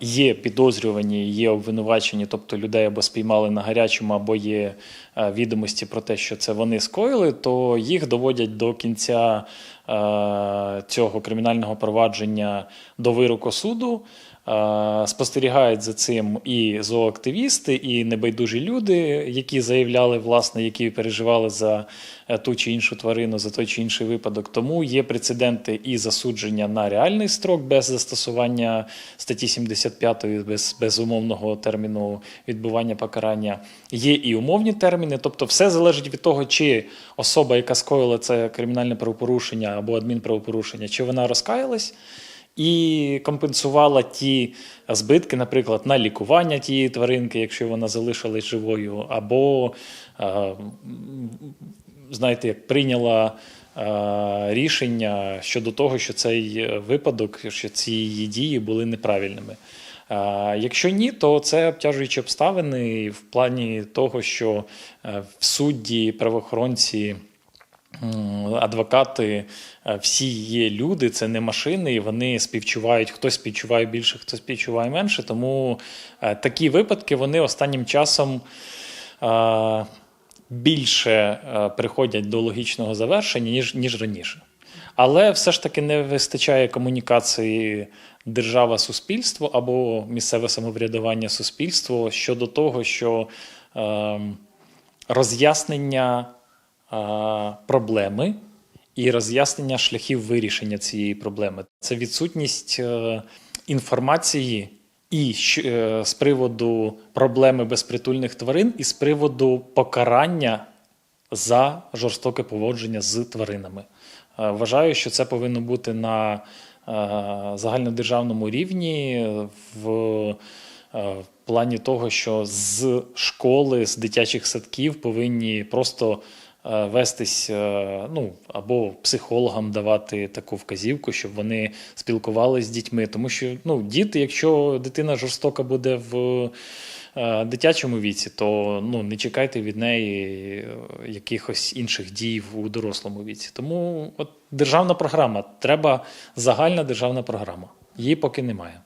Є підозрювані, є обвинувачені, тобто людей або спіймали на гарячому, або є е, відомості про те, що це вони скоїли, то їх доводять до кінця е, цього кримінального провадження до вироку суду. Е, Спостерігають за цим і зооактивісти, і небайдужі люди, які заявляли, власне, які переживали за е, ту чи іншу тварину, за той чи інший випадок. Тому є прецеденти і засудження на реальний строк без застосування статті 75 без, без умовного терміну відбування покарання. Є і умовні терміни, тобто все залежить від того, чи особа, яка скоїла це кримінальне правопорушення або адмінправопорушення, чи вона розкаялась і компенсувала ті збитки, наприклад, на лікування тієї тваринки, якщо вона залишилась живою, або, е, знаєте, як прийняла е, рішення щодо того, що цей випадок, що ці її дії були неправильними. Е, Якщо ні, то це обтяжуючі обставини в плані того, що в судді, правоохоронці. Адвокати е, всі є люди, це не машини, і вони співчувають. Хтось співчуває більше, хтось співчуває менше. Тому е, такі випадки вони останнім часом е, більше приходять до логічного завершення, ніж, ніж раніше. Але все ж таки не вистачає комунікації держава-суспільство або місцеве самоврядування суспільство щодо того, що е, роз'яснення проблеми і роз'яснення шляхів вирішення цієї проблеми. Це відсутність е, інформації і е, з приводу проблеми безпритульних тварин, і з приводу покарання за жорстоке поводження з тваринами. Е, Вважаю, що це повинно бути на загальнодержавному рівні в в плані того, що з школи, з дитячих садків повинні просто вестись е, ну, або психологам давати таку вказівку, щоб вони спілкувалися з дітьми. Тому що ну, діти, якщо дитина жорстока буде в е, дитячому віці, то ну, не чекайте від неї е, якихось інших дій у дорослому віці. Тому от державна програма, треба загальна державна програма. Її поки немає.